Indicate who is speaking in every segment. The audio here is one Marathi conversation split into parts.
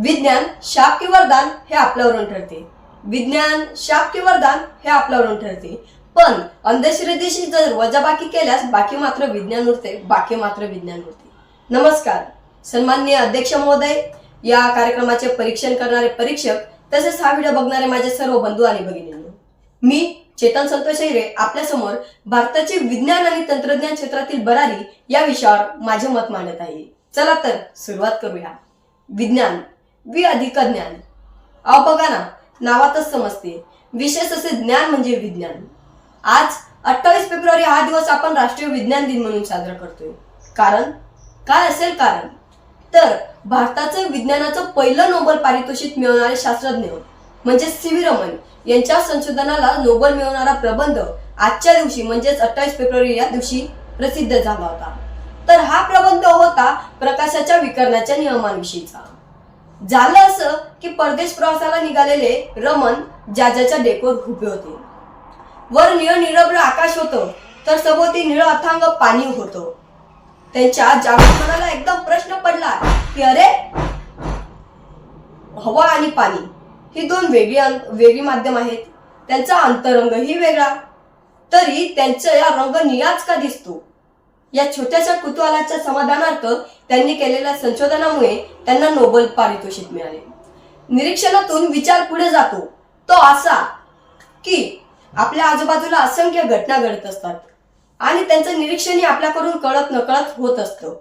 Speaker 1: विज्ञान शाप की वरदान हे आपल्यावरून ठरते. विज्ञान शाप की वरदान हे आपल्यावरून ठरते. पण अंधश्रद्धेशी जर वजाबाकी केल्यास बाकी मात्र विज्ञान उरते बाकी मात्र विज्ञान उरते. नमस्कार. सन्माननीय अध्यक्ष महोदय या कार्यक्रमाचे परीक्षण करणारे परीक्षक तसेच हा व्हिडिओ बघणारे माझे सर्व बंधू आणि भगिनींनो मी चेतन संतोष हिरे आपल्यासमोर भारताचे विज्ञान आणि तंत्रज्ञान क्षेत्रातील बरारी या विषयावर माझे मत मांडत आहे. चला तर सुरुवात करूया. विज्ञान. वि अधिक ज्ञान अहो बघा ना नावातच समजते. विशेष असे ज्ञान म्हणजे विज्ञान. आज अठ्ठावीस फेब्रुवारी हा दिवस आपण राष्ट्रीय विज्ञान दिन म्हणून साजरा करतोय. कारण? काय असेल कारण? तर भारताचं विज्ञानाचं पहिलं नोबेल पारितोषिक मिळवणारे शास्त्रज्ञ म्हणजे सी व्ही रमन यांच्या संशोधनाला नोबेल मिळवणारा प्रबंध आजच्या दिवशी म्हणजेच अठ्ठावीस फेब्रुवारी या दिवशी प्रसिद्ध झाला होता. तर हा प्रबंध होता प्रकाशाच्या विकरणाच्या नियमांविषयीचा. झालं असं की परदेश प्रवासाला निघालेले रमन जाजाच्या डेकोर उभे होते. वर निळ निरभ्र आकाश होतं तर सभोवती निळ अथांग पाणी होतं. त्यांच्या जागृत मनाला एकदम प्रश्न पडला की अरे हवा आणि पाणी ही दोन वेगळी वेगळी माध्यम आहेत. त्यांचा अंतरंगही वेगळा. तरी त्यांचा या रंग निळाच का दिसतो? या छोट्याशा कुतूहलाच्या समाधानार्थ त्यांनी केलेल्या संशोधनामुळे त्यांना नोबेल पारितोषिक मिळाले. निरीक्षणातून विचार पुढे जातो. तो असा की आपल्या आजूबाजूला असंख्य घटना घडत असतात आणि त्यांचं निरीक्षणही आपल्याकडून कळत नकळत होत असतं.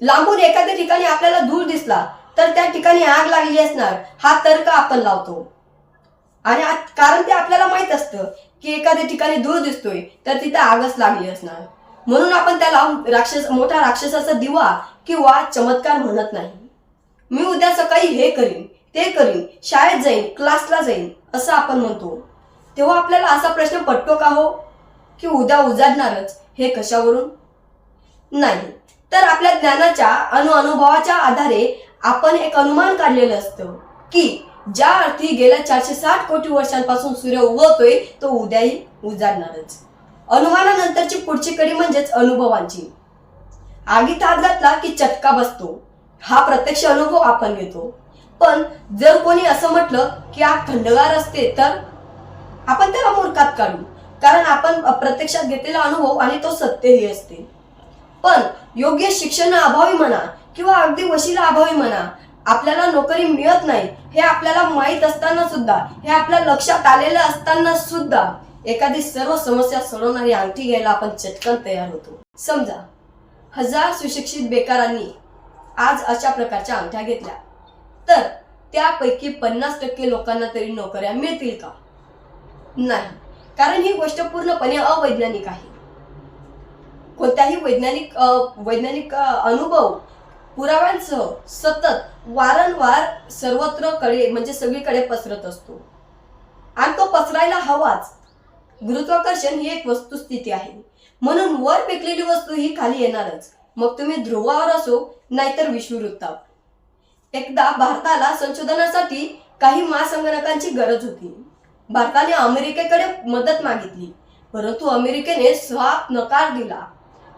Speaker 1: लांबून एखाद्या ठिकाणी आपल्याला धूर दिसला तर त्या ठिकाणी आग लागली असणार हा तर्क आपण लावतो. आणि कारण ते आपल्याला माहीत असतं की एखाद्या ठिकाणी धूर दिसतोय तर तिथे आगच लागली असणार. म्हणून आपण त्याला राक्षस मोठा राक्षसाचा दिवा किंवा चमत्कार म्हणत नाही. मी उद्या सकाळी हे करीन ते करीन शाळेत जाईन क्लासला जाईन असं आपण म्हणतो. तेव्हा आपल्याला असा प्रश्न पडतो का हो? की उद्या उजाडणारच हे कशावरून? नाही. तर आपल्या ज्ञानाच्या अनु अनुभवाच्या आधारे आपण एक अनुमान काढलेलं असतं की ज्या अर्थी गेल्या चारशे साठ कोटी वर्षांपासून सूर्य उगवतोय तो उद्याही उजाडणारच. अनुमानानंतरची पुढची कडी म्हणजेच अनुभवांची. आगीत हात घातला की चटका बसतो. हा प्रत्यक्ष अनुभव आपण घेतो. पण जर कोणी असं म्हटलं की आग थंडगार असते तर? आपण त्याला मूर्खात काढू. कारण आपण प्रत्यक्षात घेतलेला अनुभव आणि तो सत्यही असते. पण योग्य शिक्षण अभावी म्हणा किंवा अगदी वशिला अभावी म्हणा आपल्याला नोकरी मिळत नाही हे आपल्याला माहीत असताना सुद्धा हे आपल्या लक्षात आलेलं असताना सुद्धा एखादी सर्व समस्या सोडवणारी अंगठी घ्यायला आपण चटकन तयार होतो. समजा हजार सुशिक्षित बेकारांनी आज अशा प्रकारच्या अंगठ्या घेतल्या. तर त्यापैकी पन्नास टक्के लोकांना तरी नोकऱ्या मिळतील का? नाही. कारण ही गोष्ट पूर्णपणे अवैज्ञानिक आहे. कोणत्याही वैज्ञानिक वैज्ञानिक अनुभव पुराव्यांसह सतत वारंवार सर्वत्रकडे म्हणजे सगळीकडे पसरत असतो. आणि तो पसरायला हवाच. गुरुत्वाकर्षण ही एक वस्तुस्थिती आहे. म्हणून वर फेकलेली वस्तू ही खाली येणारच. मग तुम्ही ध्रुवावर असो नाहीतर विषुववृत्तावर. एकदा भारताला संशोधनासाठी काही महासंगणकांची गरज होती. भारताने अमेरिकेकडे मदत मागितली. परंतु अमेरिकेने साफ नकार दिला.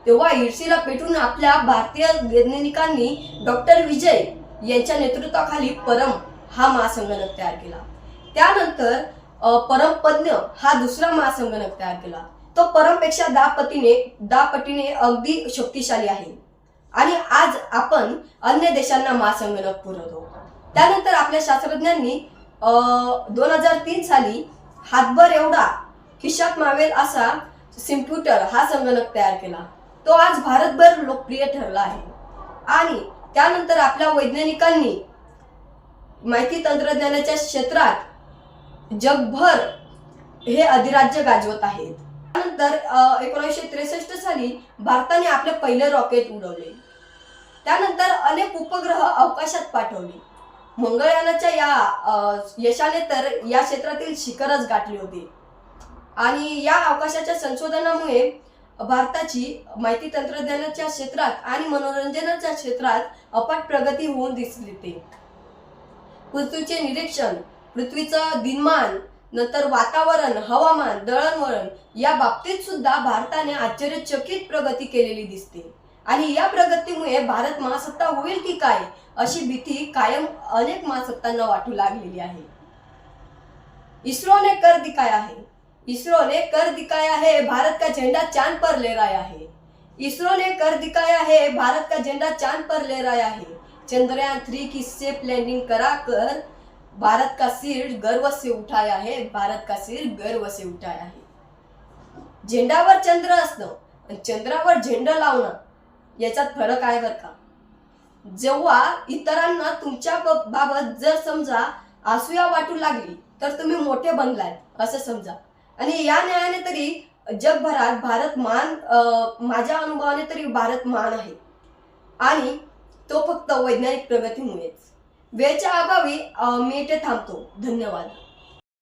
Speaker 1: तेव्हा इडसीला पेटून आपल्या भारतीय वैज्ञानिकांनी डॉक्टर विजय यांच्या नेतृत्वाखाली परम हा महासंगणक तयार केला. त्यानंतर परमपज्ञ हा दुसरा महासंगणक तयार केला. तो परमपेक्षा दहा पटीने दहा पटीने अगदी शक्तिशाली आहे. आणि आज आपण अन्य देशांना महासंगणक पुरवतो. त्यानंतर आपल्या शास्त्रज्ञांनी दोन हजार तीन साली हातभर एवढा खिशात मावेल असा सिम्प्युटर हा संगणक तयार केला. तो आज भारतभर लोकप्रिय ठरला आहे. आणि त्यानंतर आपल्या वैज्ञानिकांनी माहिती तंत्रज्ञानाच्या क्षेत्रात जगभर हे अधिराज्य गाजवत आहेत. त्यानंतर एकोणीसशे त्रेसष्ट साली भारताने आपले पहिले रॉकेट उडवले. त्यानंतर अनेक उपग्रह अवकाशात पाठवले. मंगळयानाच्या या यशाने तर या क्षेत्रातील शिखरच गाठली होती. आणि या अवकाशाच्या संशोधनामुळे भारताची माहिती तंत्रज्ञानाच्या क्षेत्रात आणि मनोरंजनाच्या क्षेत्रात अपाट प्रगती होऊन दिसली ते पृथ्वीचे निरीक्षण पृथ्वीचं दिनमान नंतर वातावरण हवामान दळणवळण या बाबतीत सुद्धा भारताने आश्चर्यचकित प्रगती केलेली दिसते. आणि या प्रगतीमुळे भारत महासत्ता होईल की काय अशी भीती कायम अनेक महासत्तांना वाटू लागलेली आहे. इस्रोने कर दिखाया है इसरो ने कर दिखाया है भारत का झंडा चांद पर लहराया है इसरो ने कर दिखाया है भारत का झंडा चांद पर लहराया है चंद्रयान थ्री की सेफ लैंडिंग कराकर भारत का सिर गर्व से उठाया है भारत का सिर गर्व से उठाया है। झेंडावर चंद्र असणं आणि चंद्रावर झेंडा लावणं याच्यात फरक आहे बरं का? जेव्हा इतरांना तुमच्या बाबत जर समजा आसूया वाटू लागली तर तुम्ही मोठे बनलाय असं समजा. आणि या न्यायाने तरी जगभरात भारत मान अं, माझ्या अनुभवाने तरी भारत मान आहे. आणि तो फक्त वैज्ञानिक प्रगतीमुळेच. वेळच्या अभावी मी इथे थांबतो. धन्यवाद.